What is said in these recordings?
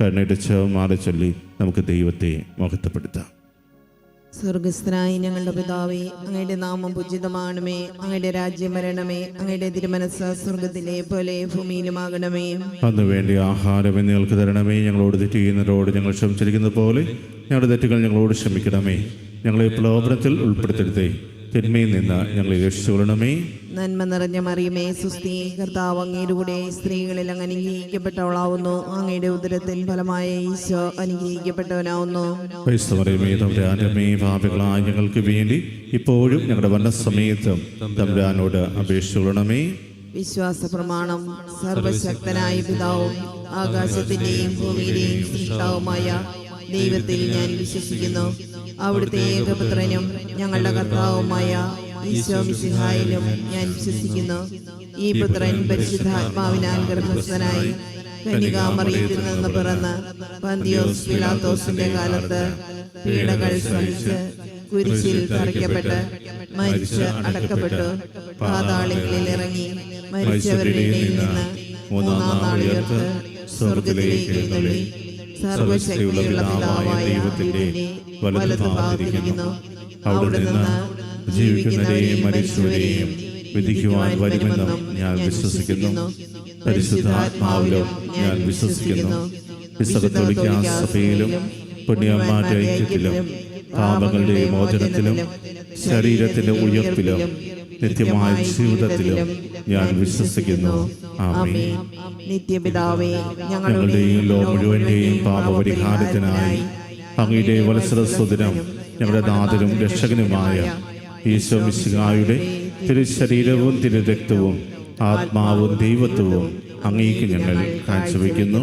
കരുണയിടിച്ച് മാറി ചൊല്ലി നമുക്ക് ദൈവത്തെ മഹത്വപ്പെടുത്താം. സ്വർഗസ്ഥനായി ഞങ്ങളുടെ പിതാവേ അങ്ങയുടെ നാമം പൂജിതമാണമേ അങ്ങയുടെ രാജ്യം വരണമേ അങ്ങയുടെ തിരുമനസ് സ്വർഗത്തിലെ പോലെ ഭൂമിയിലുമാകണമേ. അന്ന് വേണ്ടി ആഹാരം നിങ്ങൾക്ക് തരണമേ ഞങ്ങളോട് തെറ്റ് ചെയ്യുന്നവരോട് ഞങ്ങൾ ക്ഷമിച്ചിരിക്കുന്ന പോലെ ഞങ്ങളുടെ തെറ്റുകൾ ഞങ്ങളോട് ക്ഷമിക്കണമേ. ഞങ്ങളെ പ്രലോഭനത്തിൽ ഉൾപ്പെടുത്തരുതേ. തിന്മയിൽ നിന്ന് ഞങ്ങളെ രക്ഷിച്ചുകൊള്ളണമേ. നന്മ നിറഞ്ഞ മറിയമേ സുസ്ഥി കർത്താവ് അങ്ങയുടെ സ്ത്രീകളിൽ അങ്ങ് അനുഗ്രഹിക്കപ്പെട്ടവളാവുന്നു. അങ്ങയുടെ ഉദരത്തിൽ ഫലമായ ഈശോ അനുഗ്രഹിക്കപ്പെട്ടവനാവുന്നു. തമ്പുരാനമേ പാപികളായ ഞങ്ങൾക്ക് വേണ്ടി ഇപ്പോഴും ഞങ്ങളുടെ വന്നസമയത്തും തമ്പുരാനോട് അപേക്ഷിച്ചുകൊള്ളണമേ. വിശ്വാസ പ്രമാണം സർവശക്തനായ പിതാവും ആകാശത്തിന്റെയും ഭൂമിയുടെയും സൃഷ്ടാവുമായ ദൈവത്തിൽ ഞാൻ വിശ്വസിക്കുന്നു. അവിടുത്തെ ഏകപുത്രനും ഞങ്ങളുടെ കർത്താവുമായ ഈശോ മിശിഹായിലും ഞാൻ വിശ്വസിക്കുന്നു. ഈ പുത്രൻ പരിശുദ്ധാത്മാവിനാൽ ഗർഭസ്ഥനായി കന്യകാമറിയത്തിൽ നിന്ന് പിറന്ന് പന്തിയോസ് പിലാത്തോസിന്റെ കാലത്ത് പീഡകൾ സഹിച്ച് കുരിശിൽ തറയ്ക്കപ്പെട്ട് മരിച്ച് അടക്കപ്പെട്ടു. പാതാളങ്ങളിൽ ഇറങ്ങി മരിച്ചവരുടെ ഇടയിൽ നിന്ന് മൂന്നാം നാളുകൾക്ക് സ്വർഗത്തിലേക്ക് എഴുന്നള്ളി. സർവശക്തിയുള്ള പിതാവായ ദൈവത്തിന്റെ വലതുഭാഗത്തിരിക്കുന്നു. അവിടെ നിന്ന് ജീവിക്കുന്നവരെയും മരിച്ചവരെയും വിധിക്കുവാൻ വരുമെന്നും ഞാൻ വിശ്വസിക്കുന്നു. പരിശുദ്ധാത്മാവിലും ഞാൻ വിശ്വസിക്കുന്നു. വിശ്വകത്തോലിക്ക സഭയിലും പുണ്യന്മാരുടെ ഐക്യത്തിലും പാപങ്ങളുടെ മോചനത്തിലും ശരീരത്തിന്റെ ഉയർപ്പിലും നിത്യമായ ജീവിതത്തിലും ഞാൻ വിശ്വസിക്കുന്നു. ആമേ നിത്യപിതാവേ ഞങ്ങളുടെയും ലോകം ലോ മുഴുവന്റെയും പാപപരിഹാരത്തിനായി അങ്ങയുടെ വത്സരസ്വദിനം ഞങ്ങളുടെ നാഥനും രക്ഷകനുമായ ഈശോ മിശിഹായുടെ തിരുശരീരവും തിരുരക്തവും ആത്മാവും ദൈവത്വവും അങ്ങേക്ക് ഞങ്ങൾ കാഴ്ചവെക്കുന്നു.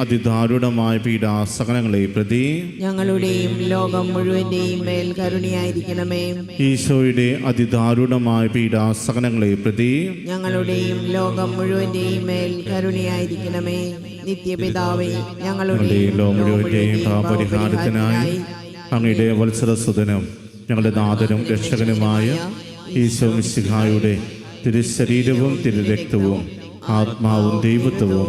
അതിദാരുണമായ പീഡാസകലങ്ങളെ പ്രതി ഞങ്ങളുടെയും ലോകം മുഴുവന്റെയും മേൽ കരുണയായിരിക്കണമേ. ഈശോയുടെ അതിദാരുണമായ പീഡാസകലങ്ങളെ പ്രതി ഞങ്ങളുടെയും ലോകം മുഴുവന്റെയും മേൽ കരുണയായിരിക്കണമേ. നിത്യപിതാവേ ഞങ്ങളുടെ ലോകം മുഴുവന്റെയും പാപരിഹാരത്തിനായി അങ്ങയുടെ വത്സരസുതനും ഞങ്ങളുടെ നാഥനും രക്ഷകനുമായ ഈശോ മിശിഹായുടെ തിരുശരീരവും തിരുരക്തവും ആത്മാവും ദൈവത്വവും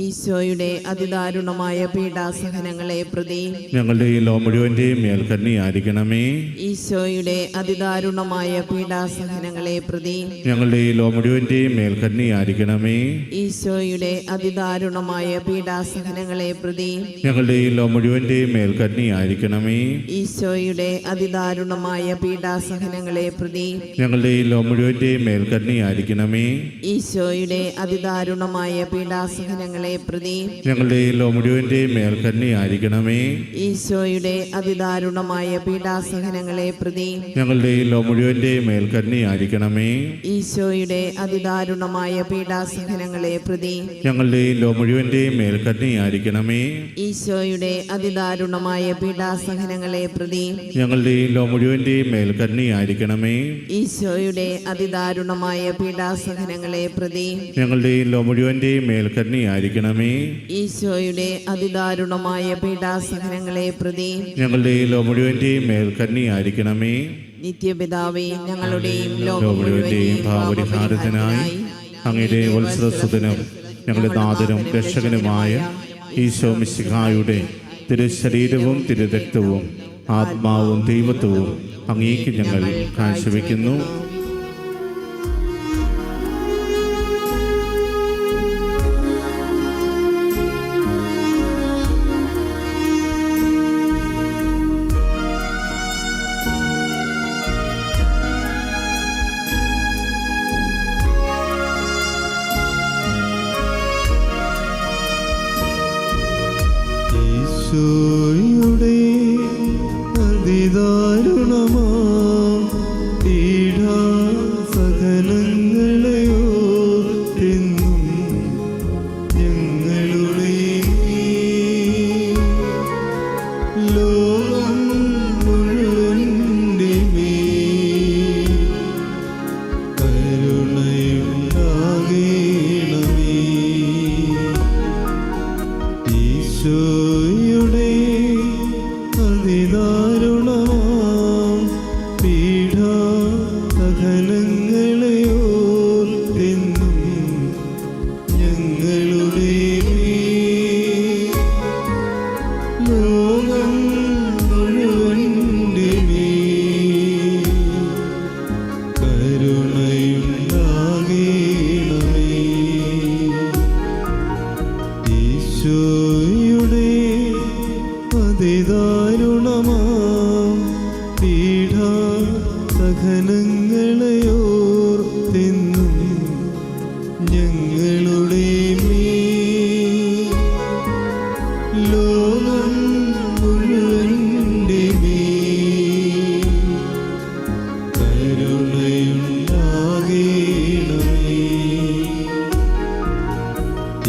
ഈശോയുടെ അതിദാരുണമായ പീഡാസഹനങ്ങളെ പ്രതി ഞങ്ങളുടെ ഈ ലോ മുഴുവന്റെയും മേൽ ആയിരിക്കണമേ ഈശോയുടെ അതിദാരുണമായ പീഡാസഹനങ്ങളെ പ്രതി ഞങ്ങളുടെ ഈ ലോ മുഴുവന്റെയും മേൽ ആയിരിക്കണമേ ഈശോയുടെ അതിദാരുണമായ പീഡാസഹനങ്ങളെ പ്രതി ഞങ്ങളുടെ ഈ ലോ മുഴുവന്റെയും മേൽ ആയിരിക്കണമേ ഈശോയുടെ അതിദാരുണമായ പീഡാസഹനങ്ങളെ പ്രതി ഞങ്ങളുടെ ഈ ലോ മുഴുവന്റെയും മേൽ ആയിരിക്കണമേ ഈശോയുടെ അതിദാരുണമായ പീഡാസഹനങ്ങളെ പ്രതി ഞങ്ങളുടെ ഈ ലോ മുഴുവന്റെയും മേൽ കന്നിയായിരിക്കണമേ ഈശോയുടെ അതിദാരുണമായ പീഡാസഹനങ്ങളെ പ്രതി ഞങ്ങളുടെ ഈ ലോ മുഴുവന്റെയും മേൽ കന്നിയായിരിക്കണമേ ഈശോയുടെ അതിദാരുണമായ പീഡാസഹനങ്ങളെ പ്രതി ഞങ്ങളുടെ ഈ ലോ മുഴുവന്റെയും മേൽ കന്നിയായിരിക്കണമേ ഈശോയുടെ അതിദാരുണമായ പീഡാസഹനങ്ങളെ പ്രതി ഞങ്ങളുടെ ഈ ലോ മുഴുവന്റെയും മേൽ കന്നിയായിരിക്കണമേ ഈശോയുടെ അതിദാരുണമായ പീഡാസഹനങ്ങളെ പ്രതി ഞങ്ങളുടെ ഈ മേൽക്കണ്ണി മുഴുവന്റെയും കന്നിയായിരിക്കണമേ ഈശോയുടെ അതിദാരുണമായ പീഡാസഹനങ്ങളെ പ്രതി ഞങ്ങളുടെ ഈ ലോ മുഴുവന്റെയും മേൽ കന്നിയായിരിക്കണമേ നിത്യപിതാവേ ഞങ്ങളുടെയും ലോകം മുഴുവന്റെയും അങ്ങയുടെ വത്സരസുതനും ഞങ്ങളുടെ നാഥനും രക്ഷകനുമായ ഈശോ മിശിഹായുടെ തിരുശരീരവും തിരുരക്തവും ആത്മാവും ദൈവത്വവും അങ്ങേക്ക് ഞങ്ങൾ കാഴ്ചവെക്കുന്നു. വിവിധ സഹനങ്ങളെയോർത്തെന്നും ഞങ്ങളുടെ ലോകം മുഴുവന്റെ കരുണയുണ്ടാകേണമേ. ഈശോയുടെ അതിദാരുണമാണ്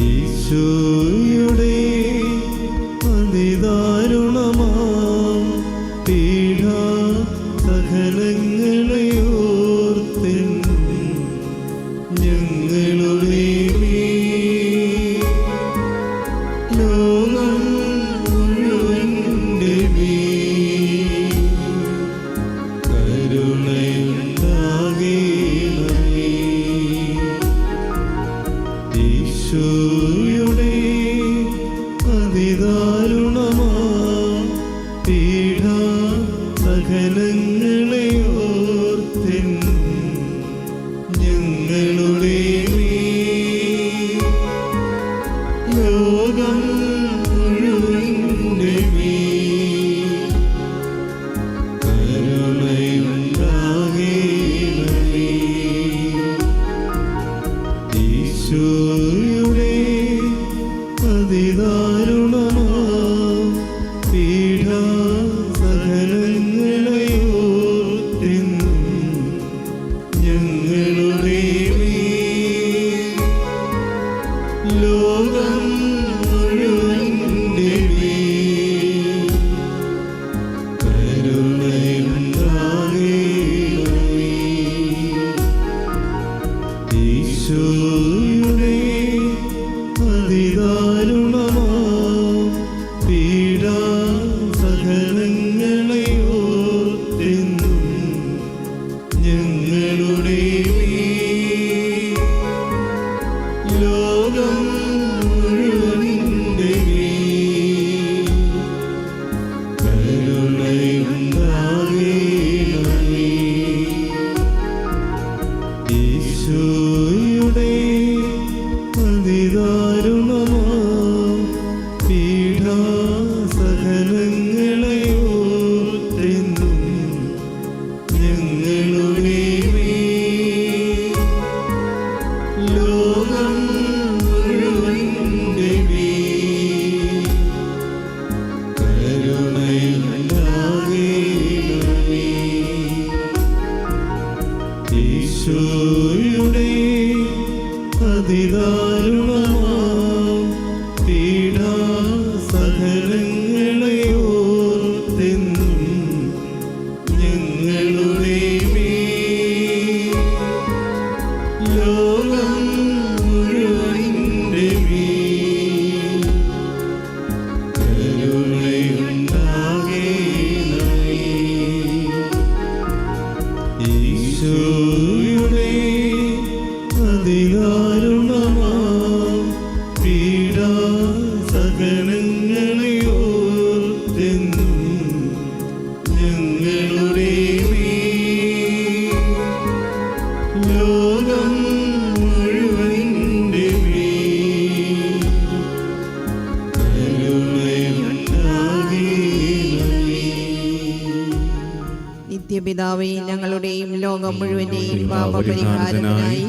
ഈശോയുടെ Yogam. നിത്യപിതാവേ ഞങ്ങളുടെയും ലോകം മുഴുവന്റെയും പാപപരിഹാരത്തിനായി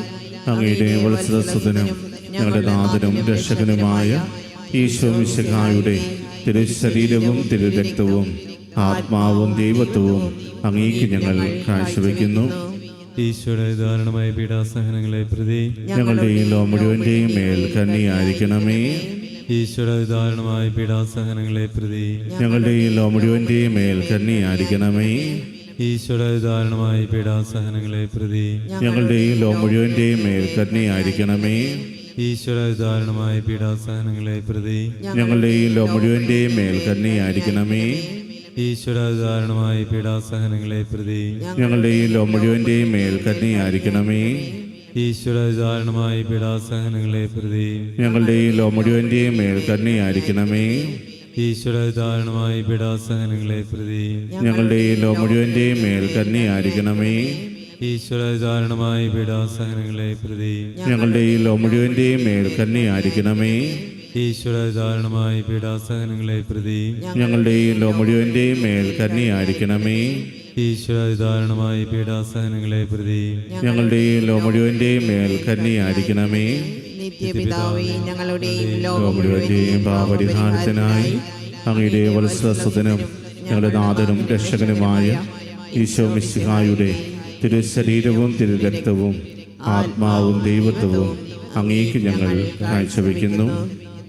അങ്ങയുടെ വത്സരസുതനും ഞങ്ങളുടെ നാഥനും രക്ഷകനുമായ ഈശോ മിശിഹായുടെ തിരുശരീരവും തിരുരക്തവും ആത്മാവും ദൈവത്വവും അങ്ങേക്ക് ഞങ്ങൾ കാഴ്ചവെക്കുന്നു. ഈശോയുടെ ദാരുണമായ പീഡാസഹനങ്ങളെ പ്രതി ഞങ്ങളുടെയും ലോമുഴുവന്റെയും മേൽ കന്നിയായിരിക്കണമേ ഈശോയുടെ ദാരുണമായ പീഡാസഹനങ്ങളെ പ്രതി ഞങ്ങളുടെയും ലോമുഴുവന്റെയും മേൽ കന്നിയായിരിക്കണമേ ഈശോയുടെ ധാരണമായ പീഡാസഹനങ്ങളെ പ്രതി ഞങ്ങളുടെ ഈ ലോ മുഴുവന്റെയും മേൽ ആയിരിക്കണമേ ഈശോയുടെ ധാരണമായ പീഡാസഹനങ്ങളെ പ്രതി ഞങ്ങളുടെ ഈ ലോ മുഴുവന്റെയും മേൽ ആയിരിക്കണമേ ഈശോയുടെ ധാരണമായ പീഡാസഹനങ്ങളെ പ്രതി ഞങ്ങളുടെ ഈ ലോ മുഴുവന്റെയും മേൽ ആയിരിക്കണമേ ഈശോയുടെ ധാരണമായ പീഡാസഹനങ്ങളെ പ്രതി ഞങ്ങളുടെ ഈ ലോ മുഴുവന്റെയും മേൽ കന്നിയായിരിക്കണമേ ഈശോയുടെ ധാരണമായ പീഡാസഹനങ്ങളെ പ്രതി. ഞങ്ങളുടെ ഈ ലോ മുഴുവന്റെയും മേൽ കന്നിയായിരിക്കണമേ. ആയിരിക്കണമേ ധാരണമായ പീഡാസഹനങ്ങളെ പ്രതി. ഞങ്ങളുടെ ഈ ലോ മുഴുവന്റെയും മേൽ കന്നിയായിരിക്കണമേ. ആയിരിക്കണമേ ധാരണമായ പീഡാസഹനങ്ങളെ പ്രതി. ഞങ്ങളുടെ ഈ ലോ മുഴുവന്റെയും മേൽ കന്നിയായിരിക്കണമേ. ആയിരിക്കണമേ ധാരണമായ പീഡാസഹനങ്ങളെ പ്രതി. ഞങ്ങളുടെ ഈ ലോ മുഴുവന്റെയും മേൽ കന്നിയായിരിക്കണമേ. നിത്യപിതാവേ ഞങ്ങളുടെയും ലോകം മുഴുവന്റെയും പാപരിഹാരത്തിനായി അങ്ങയുടെ വത്സരസുതനും ഞങ്ങളുടെ നാഥനും രക്ഷകനുമായ ഈശോ മിശിഹായുടെ തിരുശരീരവും തിരുരക്തവും ആത്മാവും ദൈവത്വവും അങ്ങേക്ക് ഞങ്ങൾ കാഴ്ചവെക്കുന്നു.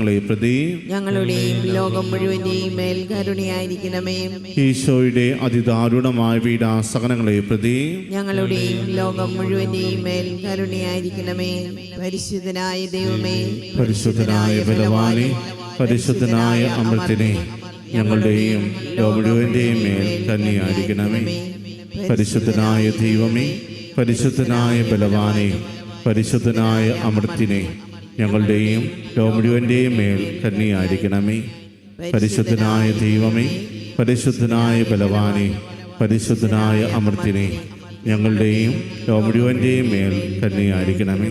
പീഡാസകനങ്ങളെ പ്രതി ഞങ്ങളുടെയും ലോകം മുഴുവന്റെയും മേൽ കരുണയായിരിക്കണമേ. ഈശോയുടെ അതിദാരുണമായ വീടാസകനങ്ങളെ പ്രതി ഞങ്ങളുടെയും ലോകം മുഴുവന്റെയും മേൽ കരുണയായിരിക്കണമേ. പരിശുദ്ധനായ ദൈവമേ പരിശുദ്ധനായ ബലവാനെ പരിശുദ്ധനായ അമൃത്തിനെ ഞങ്ങളുടെയും ലോ മുഴുവന്റെയും മേൽ കന്നിയായിരിക്കണമേ പരിശുദ്ധനായ ദൈവമേ പരിശുദ്ധനായ ബലവാനെ പരിശുദ്ധനായ അമൃത്തിനെ ഞങ്ങളുടെയും ലോ മുഴുവന്റെയും മേൽ കന്നിയായിരിക്കണമേ പരിശുദ്ധനായ ദൈവമേ പരിശുദ്ധനായ ബലവാനെ പരിശുദ്ധനായ അമൃത്തിനെ ഞങ്ങളുടെയും ലോ മുഴുവന്റെയും മേൽ കന്നിയായിരിക്കണമേ